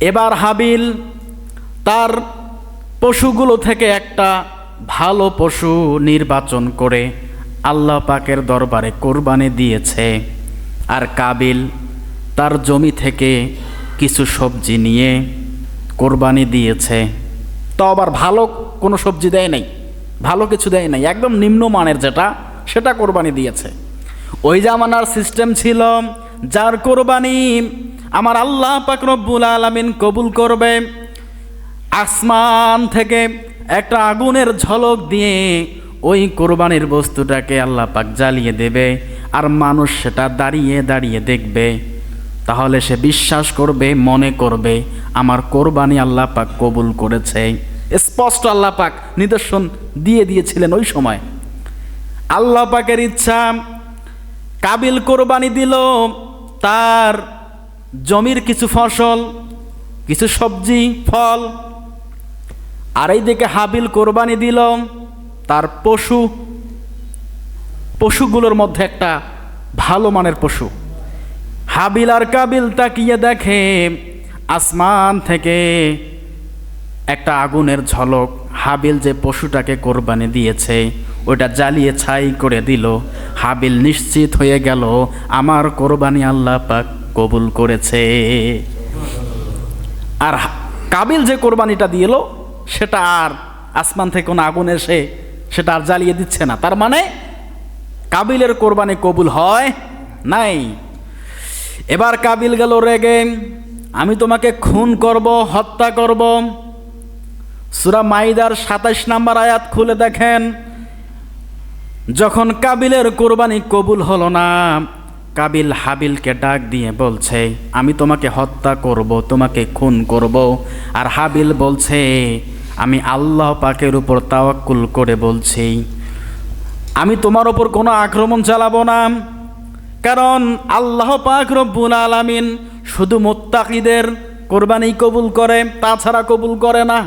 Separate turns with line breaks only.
এবার হাবিল তার পশুগুলো থেকে একটা ভালো পশু নির্বাচন করে আল্লাহ পাকের দরবারে কোরবানি দিয়েছে। আর কাবিল তার জমি থেকে কিছু সবজি নিয়ে কোরবানি দিয়েছে। তো আবার ভালো কোনো সবজি দেয় নাই, ভালো কিছু দেয় নাই, একদম নিম্নমানের যেটা, সেটা কোরবানি দিয়েছে। ওই জামানার সিস্টেম ছিল, যার কোরবানি আমার আল্লাহ পাক রব্বুল আলামিন কবুল করবে। আসমান থেকে একটা আগুনের ঝলক দিয়ে ওই কোরবানির বস্তুটাকে আল্লাহ পাক জ্বালিয়ে দেবে আর মানুষ সেটা দাঁড়িয়ে দাঁড়িয়ে দেখবে। তাহলে সে বিশ্বাস করবে, মনে করবে, আমার কোরবানি আল্লাহ পাক কবুল করেছে। স্পষ্ট আল্লাহ পাক নিদর্শন দিয়ে দিয়েছিলেন ওই সময়। আল্লাহ পাকের ইচ্ছা, কাবিল কোরবানি দিল, তার জমির কিছু ফসল, কিছু সবজি, ফল, আর এই দিকে হাবিল কোরবানি দিল, তার পশু, পশুগুলোর মধ্যে একটা ভালো মানের পশু। হাবিল আর কাবিল তাকিয়ে দেখে আসমান থেকে একটা আগুনের ঝলক। হাবিল যে পশুটাকে কোরবানি দিয়েছে, ওটা জ্বালিয়ে ছাই করে দিল। হাবিল নিশ্চিত হয়ে গেল, আমার কোরবানি আল্লাহ পাক কবুল করেছে। আর কাবিল যে কোরবানিটা দিল সেটা আর আসমান থেকে কোনো আগুন এসে সেটা আর জ্বালিয়ে দিচ্ছে না। তার মানে কাবিলের কোরবানি কবুল হয় নাই। এবার কাবিল গেল রেগে, আমি তোমাকে খুন করব, হত্যা করব। সুরা মাইদার সাতাইশ নাম্বার আয়াত খুলে দেখেন, যখন কাবিলের কোরবানি কবুল হলো না কাবিল হাবিলকে ডাক দিয়ে বলছে, আমি তোমাকে হত্যা করব, তোমাকে খুন করব। আর হাবিল বলছে, আমি আল্লাহ পাকের উপর তাওয়াক্কুল করে বলছি, আমি তোমার ওপর কোনো আক্রমণ চালাবো না। কারণ আল্লাহ পাক রব্বুল আলামিন শুধু মোত্তাকিদের কোরবানি কবুল করে, তাছাড়া কবুল করে না।